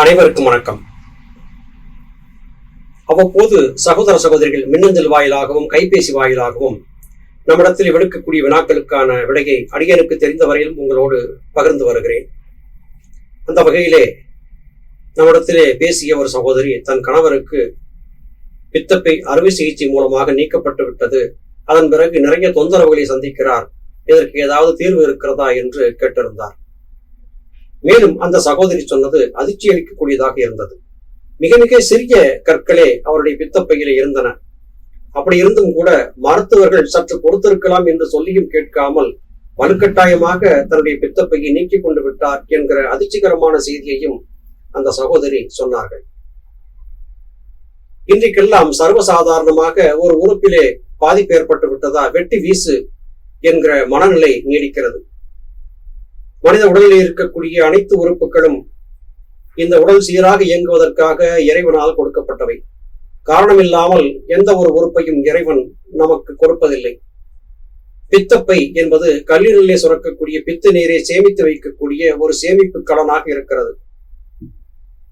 அனைவருக்கும் வணக்கம். அவ்வப்போது சகோதர சகோதரிகள் மின்னஞ்சல் வாயிலாகவும் கைபேசி வாயிலாகவும் நம்மிடத்தில் விடுக்கக்கூடிய வினாக்களுக்கான விடையை அடியனுக்கு தெரிந்த வரையிலும் உங்களோடு பகிர்ந்து வருகிறேன். அந்த வகையிலே நம்மிடத்திலே பேசிய ஒரு சகோதரி தன் கணவருக்கு பித்தப்பை அறுவை சிகிச்சை மூலமாக நீக்கப்பட்டு விட்டது. அதன் பிறகு நிறைய தொந்தரவுகளை சந்திக்கிறார். இதற்கு ஏதாவது தீர்வு இருக்கிறதா என்று கேட்டிருந்தார். மேலும் அந்த சகோதரி சொன்னது அதிர்ச்சி அளிக்கக்கூடியதாக இருந்தது. மிக மிக சிறிய கற்களே அவருடைய பித்தப்பையில் இருந்தன. அப்படி இருந்தும் கூட மருத்துவர்கள் சற்று பொறுத்திருக்கலாம் என்று சொல்லியும் கேட்காமல் வலுக்கட்டாயமாக தன்னுடைய பித்தப்பையை நீக்கிக் கொண்டு விட்டார் என்கிற அதிர்ச்சிகரமான செய்தியையும் அந்த சகோதரி சொன்னார்கள். இன்றைக்கெல்லாம் சர்வசாதாரணமாக ஒரு உறுப்பிலே பாதிப்பு ஏற்பட்டு விட்டதா? வெட்டி வீசு என்கிற மனநிலை நீடிக்கிறது. மனித உடலில் இருக்கக்கூடிய அனைத்து உறுப்புகளும் இந்த உடல் சீராக இயங்குவதற்காக இறைவனால் கொடுக்கப்பட்டவை. காரணமில்லாமல் எந்த ஒரு உறுப்பையும் இறைவன் நமக்கு கொடுப்பதில்லை. பித்தப்பை என்பது கல்லீரலிலே சுரக்கக்கூடிய பித்து நீரை சேமித்து வைக்கக்கூடிய ஒரு சேமிப்பு கடனாக இருக்கிறது.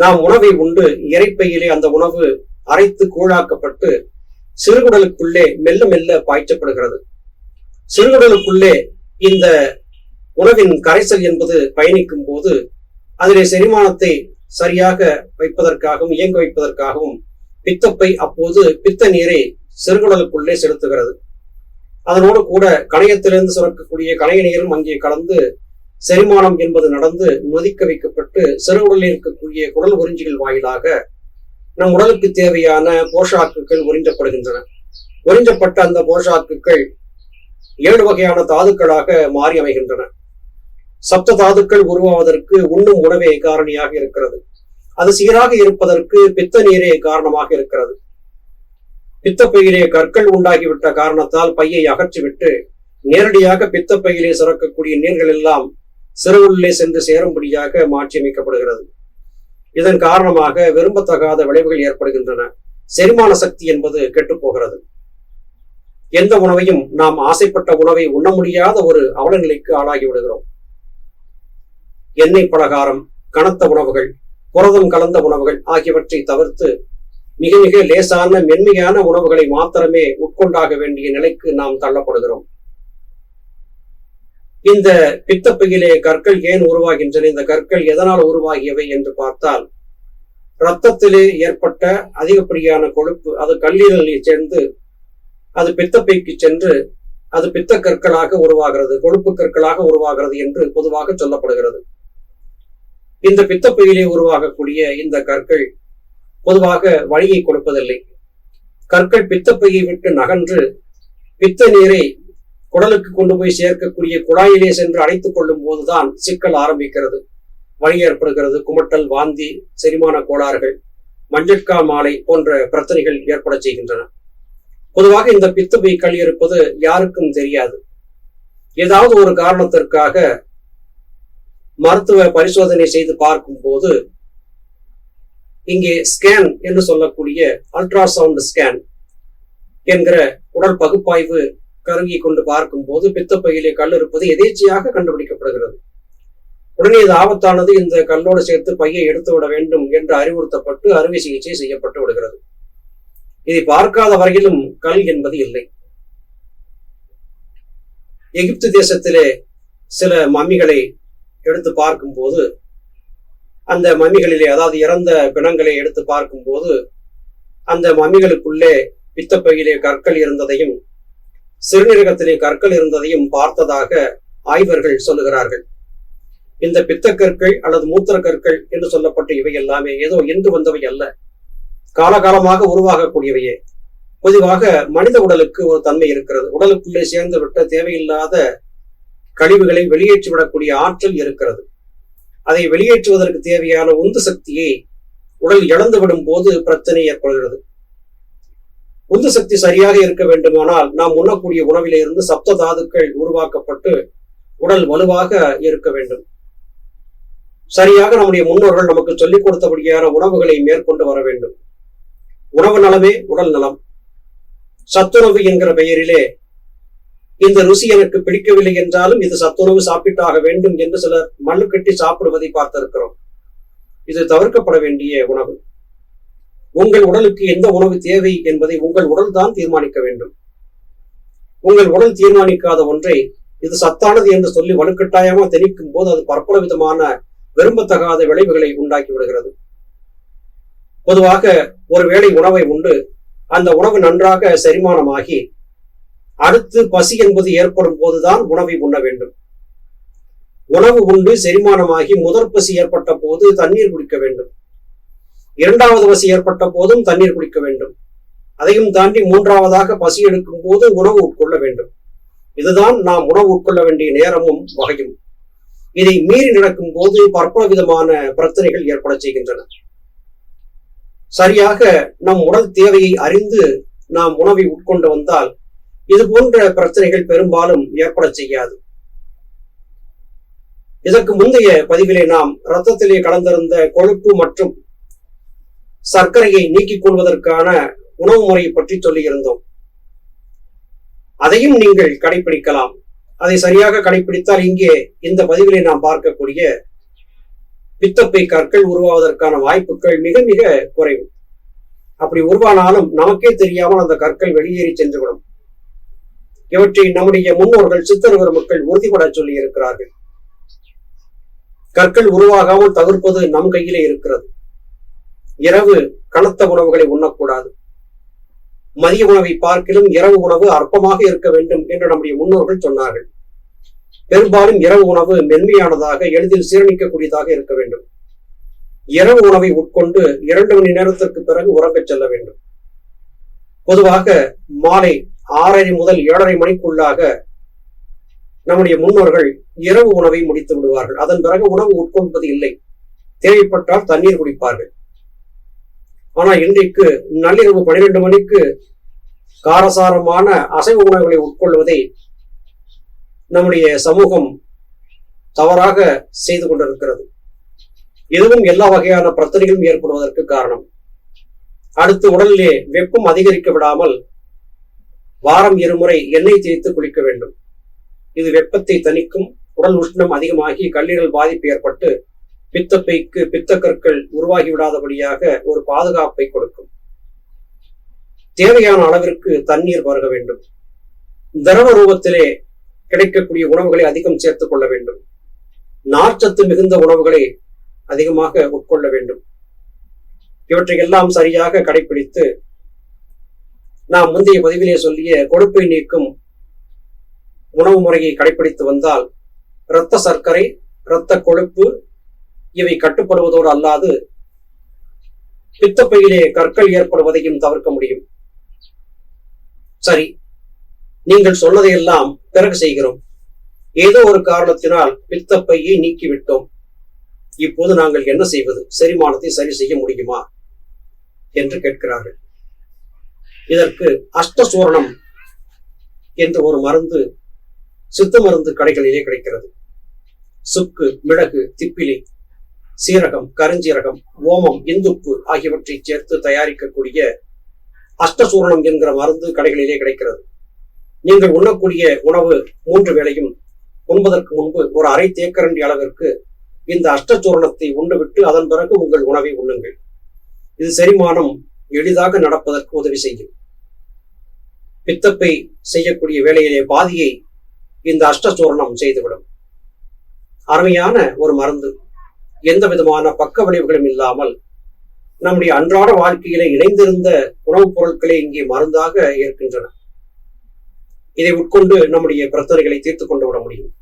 நாம் உணவை உண்டு இறைப்பையிலே அந்த உணவு அரைத்து கூழாக்கப்பட்டு சிறுகுடலுக்குள்ளே மெல்ல மெல்ல பாய்ச்சப்படுகிறது. சிறுகுடலுக்குள்ளே இந்த உணவின் கரைசல் என்பது பயணிக்கும் போது அதிலே செரிமானத்தை சரியாக வைப்பதற்காகவும் இயங்க வைப்பதற்காகவும் பித்தப்பை அப்போது பித்த நீரை சிறுகுடலுக்குள்ளே செலுத்துகிறது. அதனோடு கூட கணையத்திலிருந்து சுரக்கக்கூடிய கணைய நீரும் அங்கே கலந்து செரிமானம் என்பது நடந்து நொதிக்க வைக்கப்பட்டு சிறுகுடலில் இருக்கக்கூடிய குடல் உறிஞ்சிகள் வாயிலாக நம் உடலுக்கு தேவையான போஷாக்குகள் உறிஞ்சப்படுகின்றன. உறிஞ்சப்பட்ட அந்த போஷாக்குகள் ஏழு வகையான தாதுக்களாக மாறி அமைகின்றன. சப்த தாதுக்கள் உருவாவதற்கு உண்ணும் உணவே காரணியாக இருக்கிறது. அது சீராக இருப்பதற்கு பித்த நீரே காரணமாக இருக்கிறது. பித்தப்பையிலே கற்கள் உண்டாகிவிட்ட காரணத்தால் பையை அகற்றிவிட்டு நேரடியாக பித்தப்பையிலே சுரக்கக்கூடிய நீர்கள் எல்லாம் சிறுவுள்ளே சென்று சேரும்படியாக மாற்றியமைக்கப்படுகிறது. இதன் காரணமாக விரும்பத்தகாத விளைவுகள் ஏற்படுகின்றன. செரிமான சக்தி என்பது கெட்டுப்போகிறது. எந்த உணவையும் நாம் ஆசைப்பட்ட உணவை உண்ண முடியாத ஒரு அவலநிலைக்கு ஆளாகி விடுகிறோம். எண்ணெய் பலகாரம் கனத்த உணவுகள் புரதம் கலந்த உணவுகள் ஆகியவற்றை தவிர்த்து மிக மிக லேசான மென்மையான உணவுகளை மாத்திரமே உட்கொண்டாக வேண்டிய நிலைக்கு நாம் தள்ளப்படுகிறோம். இந்த பித்தப்பையிலே கற்கள் ஏன் உருவாகின்றன? இந்த கற்கள் எதனால் உருவாகியவை என்று பார்த்தால் இரத்தத்திலே ஏற்பட்ட அதிகப்படியான கொழுப்பு அது கல்லீரலில் சேர்ந்து அது பித்தப்பைக்கு சென்று அது பித்த கற்களாக உருவாகிறது கொழுப்பு கற்களாக உருவாகிறது என்று பொதுவாக சொல்லப்படுகிறது. இந்த பித்தப்பையிலே உருவாகக்கூடிய இந்த கற்கள் பொதுவாக வழியை கொடுப்பதில்லை. கற்கள் பித்தப்பையை விட்டு நகன்று பித்த நீரை குடலுக்கு கொண்டு போய் சேர்க்கக்கூடிய குழாயிலே சென்று அடைத்துக் கொள்ளும் போதுதான் சிக்கல் ஆரம்பிக்கிறது. வழி ஏற்படுகிறது. குமட்டல் வாந்தி செரிமான கோளாறுகள் மஞ்சட்கா மாலை போன்ற பிரச்சனைகள் ஏற்பட செய்கின்றன. பொதுவாக இந்த பித்தப்பை கல் இருப்பது யாருக்கும் தெரியாது. ஏதாவது ஒரு காரணத்திற்காக மருத்துவ பரிசோதனை செய்து பார்க்கும் போது இங்கே ஸ்கேன் என்று சொல்லக்கூடிய அல்ட்ராசவுண்ட் ஸ்கேன் என்கிற உடல் பகுப்பாய்வு கருவியை கொண்டு பார்க்கும் போது பித்தப்பையிலே கல் இருப்பது எதேச்சையாக கண்டுபிடிக்கப்படுகிறது. உடனே இது ஆபத்தானது இந்த கல்லோடு சேர்த்து பையை எடுத்து விட வேண்டும் என்று அறிவுறுத்தப்பட்டு அறுவை சிகிச்சை செய்யப்பட்டு விடுகிறது. இதை பார்க்காத வரையிலும் கல் என்பது இல்லை. எகிப்து தேசத்திலே சில மம்மிகளை எடுத்து பார்க்கும்போது அந்த மம்மிகளிலே அதாவது இறந்த பிணங்களை எடுத்து பார்க்கும்போது அந்த மம்மிகளுக்குள்ளே பித்தப்பையிலே கற்கள் இருந்ததையும் சிறுநீரகத்திலே கற்கள் இருந்ததையும் பார்த்ததாக ஆய்வர்கள் சொல்லுகிறார்கள். இந்த பித்தக்கற்கள் அல்லது மூத்திர கற்கள் என்று சொல்லப்பட்ட இவை எல்லாமே ஏதோ இன்று வந்தவை அல்ல. காலகாலமாக உருவாகக்கூடியவையே. பொதுவாக மனித உடலுக்கு ஒரு தன்மை இருக்கிறது. உடலுக்குள்ளே சேர்ந்து விட்ட தேவையில்லாத கழிவுகளை வெளியேற்றி விடக்கூடிய ஆற்றல் இருக்கிறது. அதை வெளியேற்றுவதற்கு தேவையான உந்து சக்தியை உடல் இழந்து விடும் போது பிரச்சனை ஏற்படுகிறது. உந்து சக்தி சரியாக இருக்க வேண்டுமானால் நாம் உண்ணக்கூடிய உணவிலிருந்து சப்த தாதுக்கள் உருவாக்கப்பட்டு உடல் வலுவாக இருக்க வேண்டும். சரியாக நம்முடைய முன்னோர்கள் நமக்கு சொல்லிக் கொடுத்தபடியான உணவுகளை மேற்கொண்டு வர வேண்டும். உணவு நலமே உடல் நலம். சத்துணவு என்கிற பெயரிலே இந்த ருசி எனக்கு பிடிக்கவில்லை என்றாலும் இது சத்துணவு சாப்பிட்டாக வேண்டும் என்று சிலர் மண்ணு கட்டி சாப்பிடுவதை பார்த்திருக்கிறோம். இது தவிர்க்கப்பட வேண்டிய உணவு. உங்கள் உடலுக்கு எந்த உணவு தேவை என்பதை உங்கள் உடல் தான் தீர்மானிக்க வேண்டும். உங்கள் உடல் தீர்மானிக்காத ஒன்றை இது சத்தானது என்று சொல்லி வலுக்கட்டாயமா திணிக்கும் போது அது பற்பல விதமான விரும்பத்தகாத விளைவுகளை உண்டாக்கி விடுகிறது. பொதுவாக ஒருவேளை உணவை உண்டு அந்த உணவு நன்றாக செரிமானமாகி அடுத்து பசி என்பது ஏற்படும் போதுதான் உணவை உண்ண வேண்டும். உணவு உண்டு செரிமானமாகி முதற் பசி ஏற்பட்ட போது தண்ணீர் குடிக்க வேண்டும். இரண்டாவது பசி ஏற்பட்ட போதும் தண்ணீர் குடிக்க வேண்டும். அதையும் தாண்டி மூன்றாவதாக பசி எடுக்கும் போது உணவு உட்கொள்ள வேண்டும். இதுதான் நாம் உணவு உட்கொள்ள வேண்டிய நேரமும் வகையும். இதை மீறி நடக்கும் போது பற்பல விதமான பிரச்சனைகள் ஏற்பட செய்கின்றன. சரியாக நம் உடல் தேவையை அறிந்து நாம் உணவை உட்கொண்டு வந்தால் இது போன்ற பிரச்சனைகள் பெரும்பாலும் ஏற்பட செய்யாது. இதற்கு முந்தைய பதிவிலே நாம் இரத்தத்திலே கலந்திருந்த கொழுப்பு மற்றும் சர்க்கரையை நீக்கிக் கொள்வதற்கான உணவு முறையை பற்றி சொல்லியிருந்தோம். அதையும் நீங்கள் கடைபிடிக்கலாம் அதை சரியாக கடைபிடித்தால் இங்கே இந்த பதிவிலே நாம் பார்க்கக்கூடிய பித்தப்பை கற்கள் உருவாவதற்கான வாய்ப்புகள் மிக மிக குறைவு. அப்படி உருவானாலும் நமக்கே தெரியாமல் அந்த கற்கள் வெளியேறி சென்றுவிடும். இவற்றை நம்முடைய முன்னோர்கள் சித்தருவர் மக்கள் உறுதிபட சொல்லி இருக்கிறார்கள். கற்கள் உருவாகாமல் தவிர்ப்பது நம் கையிலே இருக்கிறது. இரவு கனத்த உணவுகளை உண்ணக்கூடாது. மதிய உணவை பார்க்கிலும் இரவு உணவு அற்பமாக இருக்க வேண்டும் என்று நம்முடைய முன்னோர்கள் சொன்னார்கள். பெரும்பாலும் இரவு உணவு மென்மையானதாக எளிதில் சீரணிக்கக்கூடியதாக இருக்க வேண்டும். இரவு உணவை உட்கொண்டு இரண்டு மணி நேரத்திற்கு பிறகு உறங்கச் செல்ல வேண்டும். பொதுவாக மாலை ஆறரை முதல் ஏழரை மணிக்குள்ளாக நம்முடைய முன்னோர்கள் இரவு உணவை முடித்து விடுவார்கள். அதன் பிறகு உணவு உட்கொள்வது இல்லை. தேவைப்பட்டால் தண்ணீர் குடிப்பார்கள். ஆனால் இன்றைக்கு நள்ளிரவு பனிரெண்டு மணிக்கு காரசாரமான அசைவ உணவுகளை உட்கொள்வதை நம்முடைய சமூகம் தவறாக செய்து கொண்டிருக்கிறது. இதுவும் எல்லா வகையான பிரச்சனைகளும் ஏற்படுவதற்கு காரணம். அடுத்து உடலிலே வெப்பம் அதிகரிக்க விடாமல் வாரம் இருமுறை எண்ணெய் தேய்த்து குளிக்க வேண்டும். இது வெப்பத்தை தணிக்கும் உடல் உஷ்ணம் அதிகமாகி கல்லீரல் பாதிப்பு ஏற்பட்டு பித்தப்பைக்கு பித்தக்கற்கள் உருவாகி விடாதபடியாக ஒரு பாதுகாப்பை கொடுக்கும். தேவையான அளவிற்கு தண்ணீர் பருக வேண்டும். திரவ ரூபத்திலே கிடைக்கக்கூடிய உணவுகளை அதிகம் சேர்த்துக் கொள்ள வேண்டும். நார்ச்சத்து மிகுந்த உணவுகளை அதிகமாக உட்கொள்ள வேண்டும். இவற்றை எல்லாம் சரியாக கடைபிடித்து நாம் முந்தைய பதிவிலே சொல்லிய கொழுப்பை நீக்கும் உணவு முறையை கடைபிடித்து வந்தால் இரத்த சர்க்கரை இரத்த கொழுப்பு இவை கட்டுப்படுவதோடு அல்லாது பித்தப்பையிலே கற்கள் ஏற்படுவதையும் தவிர்க்க முடியும். சரி நீங்கள் சொன்னதையெல்லாம் பிறகு செய்கிறோம். ஏதோ ஒரு காரணத்தினால் பித்தப்பையை நீக்கிவிட்டோம். இப்போது நாங்கள் என்ன செய்வது? செரிமானத்தை சரி செய்ய முடியுமா? என்று கேட்கிறார்கள். இதற்கு அஷ்டசூரணம் என்ற ஒரு மருந்து சித்த மருந்து கடைகளிலே கிடைக்கிறது. சுக்கு மிளகு திப்பிலி சீரகம் கருஞ்சீரகம் ஓமம் இந்துப்பு ஆகியவற்றை சேர்த்து தயாரிக்கக்கூடிய அஷ்டசூரணம் என்கிற மருந்து கடைகளிலே கிடைக்கிறது. நீங்கள் உண்ணக்கூடிய உணவு மூன்று வேளையும் உண்பதற்கு முன்பு ஒரு அரை தேக்கரண்டி அளவிற்கு இந்த அஷ்டசூரணத்தை உண்டுவிட்டு அதன் பிறகு உங்கள் உணவை உண்ணுங்கள். இது செரிமானம் எளிதாக நடப்பதற்கு உதவி செய்யும். பித்தப்பை செய்யக்கூடிய வேலையிலே பாதியை இந்த அஷ்டசூரணம் செய்துவிடும். அருமையான ஒரு மருந்து. எந்த விதமான பக்க விளைவுகளும் இல்லாமல் நம்முடைய அன்றாட வாழ்க்கையில இணைந்திருந்த உணவுப் பொருட்களே இங்கே மருந்தாக இருக்கின்றன. இதை உட்கொண்டு நம்முடைய பிரச்சனைகளை தீர்த்து கொண்டு விட முடியும்.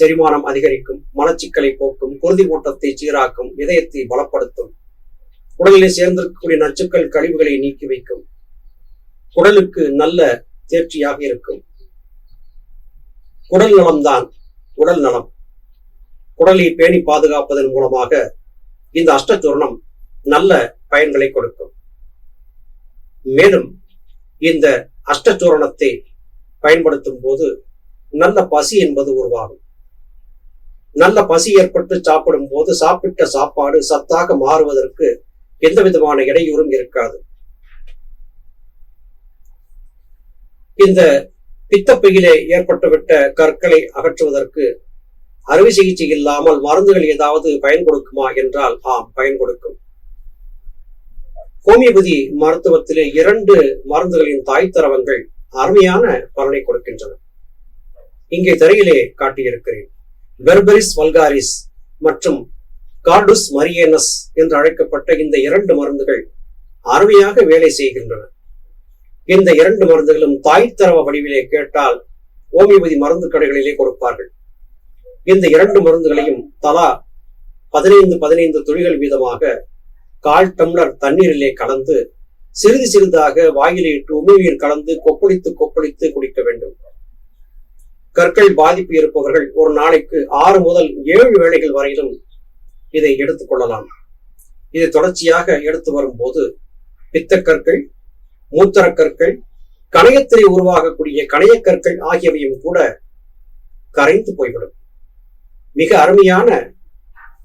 செரிமானம் அதிகரிக்கும் மலச்சிக்கலை போக்கும் குருதி ஓட்டத்தை சீராக்கும் இதயத்தை பலப்படுத்தும். உடலிலே சேர்ந்திருக்கக்கூடிய நச்சுக்கள் கழிவுகளை நீக்கி வைக்கும். உடலுக்கு நல்ல தேர்ச்சியாக இருக்கும். குடல் நலம்தான் உடல் நலம். குடலை பேணி பாதுகாப்பதன் மூலமாக இந்த அஷ்டச்சூர்ணம் நல்ல பயன்களை கொடுக்கும். மேலும் இந்த அஷ்டச்சூரணத்தை பயன்படுத்தும் போது நல்ல பசி என்பது உருவாகும். நல்ல பசி ஏற்பட்டு சாப்பிடும் போது சாப்பிட்ட சாப்பாடு சத்தாக மாறுவதற்கு எந்த விதமான இடையூறும் இருக்காது. இந்த பித்தப்பையிலே ஏற்பட்டுவிட்ட கற்களை அகற்றுவதற்கு அறுவை சிகிச்சை இல்லாமல் மருந்துகள் ஏதாவது பயன் கொடுக்குமா என்றால் ஆம் பயன் கொடுக்கும் ஹோமியோபதி மருத்துவத்திலே இரண்டு மருந்துகளின் தாய் தரவங்கள் அருமையான பலனை கொடுக்கின்றன. இங்கே திரையிலே காட்டியிருக்கிறேன். பெர்பரிஸ் வல்காரிஸ் மற்றும் கார்டுஸ் மரியனஸ் என்று அழைக்கப்பட்ட இந்த இரண்டு மருந்துகள் அருமையாக வேலை செய்கின்றன. இந்த இரண்டு மருந்துகளும் தாய்த்தரவ வடிவிலே கேட்டால் ஹோமியோபதி மருந்து கடைகளிலே கொடுப்பார்கள். இந்த இரண்டு மருந்துகளையும் தலா பதினைந்து பதினைந்து துளிகள் வீதமாக கால் டம்ளர் தண்ணீரிலே கலந்து சிறிது சிறிதாக வாயிலே இட்டு உமிழ்நீர் கலந்து கொப்பளித்து கொப்பளித்து குடிக்க வேண்டும். கற்கள் பாதிப்பு இருப்பவர்கள் ஒரு நாளைக்கு ஆறு முதல் ஏழு வேளைகள் வரையிலும் இதை எடுத்துக் கொள்ளலாம். இதை தொடர்ச்சியாக எடுத்து வரும்போது பித்தக்கற்கள் மூத்தரக்கற்கள் கணையத்திலே உருவாகக்கூடிய கணையக்கற்கள் ஆகியவையும் கூட கரைந்து போய்விடும். மிக அருமையான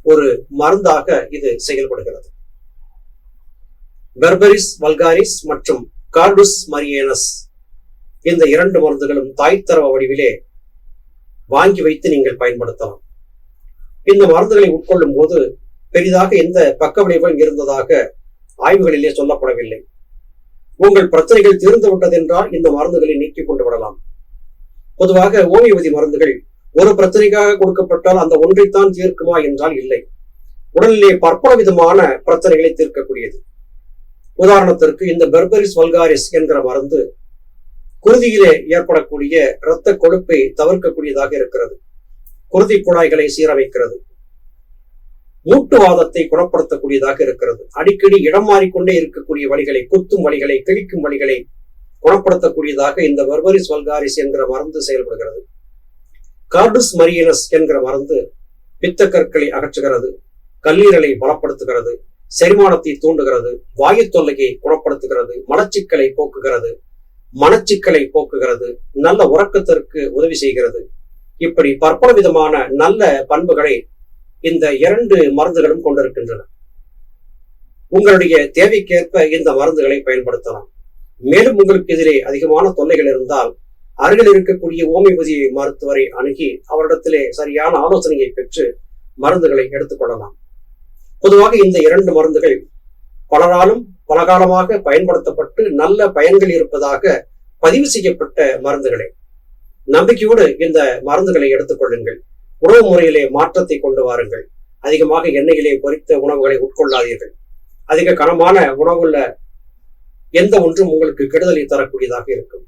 ஒரு மருந்தாக இது செயல்படுகிறது. பெர்பரிஸ் வல்காரிஸ் மற்றும் கார்டுஸ் மரியனஸ் இந்த இரண்டு மருந்துகளும் தாய்த்தரவ வடிவிலே வாங்கி வைத்து நீங்கள் பயன்படுத்தலாம். இந்த மருந்துகளை உட்கொள்ளும் போது பெரிதாக எந்த பக்க விளைவுகள் இருந்ததாக ஆய்வுகளிலே சொல்லப்படவில்லை. உங்கள் பிரச்சனைகள் தீர்ந்து விட்டதென்றால் இந்த மருந்துகளை நீக்கிக் கொண்டு விடலாம். பொதுவாக ஓமியோபதி மருந்துகள் ஒரு பிரச்சனைக்காக கொடுக்கப்பட்டால் அந்த ஒன்றைத்தான் தீர்க்குமா என்றால் இல்லை. உடலிலே பற்பல விதமான பிரச்சனைகளை தீர்க்கக்கூடியது. உதாரணத்திற்கு இந்த பெர்பரிஸ் வல்காரிஸ் என்கிற மருந்து குருதியிலே ஏற்படக்கூடிய இரத்த கொழுப்பை தவிர்க்கக்கூடியதாக இருக்கிறது. குருதி குழாய்களை சீரமைக்கிறது. மூட்டுவாதத்தை குணப்படுத்தக்கூடியதாக இருக்கிறது. அடிக்கடி இடம் மாறிக்கொண்டே இருக்கக்கூடிய வழிகளை குத்தும் வழிகளை கிழிக்கும் வழிகளை குணப்படுத்தக்கூடியதாக இந்த வர்வரிஸ் வல்காரிஸ் என்கிற மருந்து செயல்படுகிறது. கார்டுஸ் மரியனஸ் என்கிற மருந்து பித்த கற்களை அகற்றுகிறது கல்லீரலை பலப்படுத்துகிறது செரிமானத்தை தூண்டுகிறது வாயு தொல்லையை குணப்படுத்துகிறது மலச்சிக்கலை போக்குகிறது மனச்சிக்கலை போக்குகிறது நல்ல உறக்கத்திற்கு உதவி செய்கிறது. இப்படி பற்பல விதமான நல்ல பண்புகளை இந்த இரண்டு மருந்துகளும் கொண்டிருக்கின்றன. உங்களுடைய தேவைக்கேற்ப இந்த மருந்துகளை பயன்படுத்தலாம். மேலும் உங்களுக்கு எதிரே அதிகமான தொல்லைகள் இருந்தால் அருகில் இருக்கக்கூடிய ஓமியோபதி மருத்துவரை அணுகி அவரிடத்திலே சரியான ஆலோசனையை பெற்று மருந்துகளை எடுத்துக்கொள்ளலாம் பொதுவாக இந்த இரண்டு மருந்துகள் பலராலும் பலகாலமாக பயன்படுத்தப்பட்டு நல்ல பயன்கள் இருப்பதாக பதிவு செய்யப்பட்ட மருந்துகளே. நம்பிக்கையோடு இந்த மருந்துகளை எடுத்துக்கொள்ளுங்கள். உணவு முறையிலே மாற்றத்தை கொண்டு வாருங்கள். அதிகமாக எண்ணெயிலே பொரித்த உணவுகளை உட்கொள்ளாதீர்கள். அதிக கனமான உணவுள்ள எந்த ஒன்றும் உங்களுக்கு கெடுதலை தரக்கூடியதாக இருக்கும்.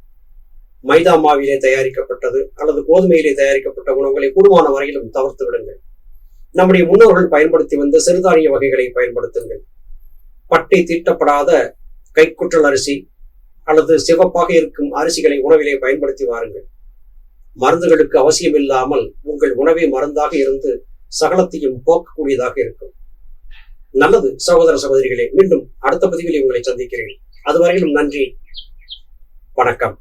மைதா மாவிலே தயாரிக்கப்பட்டது அல்லது கோதுமையிலே தயாரிக்கப்பட்ட உணவுகளை கூடுமான வரையிலும் தவிர்த்து விடுங்கள். நம்முடைய முன்னோர்கள் பயன்படுத்தி வந்த சிறுதானிய வகைகளை பயன்படுத்துங்கள். பட்டை தீட்டப்படாத கைக்குற்றல் அரிசி அல்லது சிவப்பாக இருக்கும் அரிசிகளை உணவிலே பயன்படுத்தி வாருங்கள். மருந்துகளுக்கு அவசியம் இல்லாமல் உங்கள் உணவே மருந்தாக இருந்து சகலத்தையும் போக்கக்கூடியதாக இருக்கும். நல்லது சகோதர சகோதரிகளே மீண்டும் அடுத்த பதிவில் உங்களை சந்திக்கிறேன். அதுவரையிலும் நன்றி. வணக்கம்.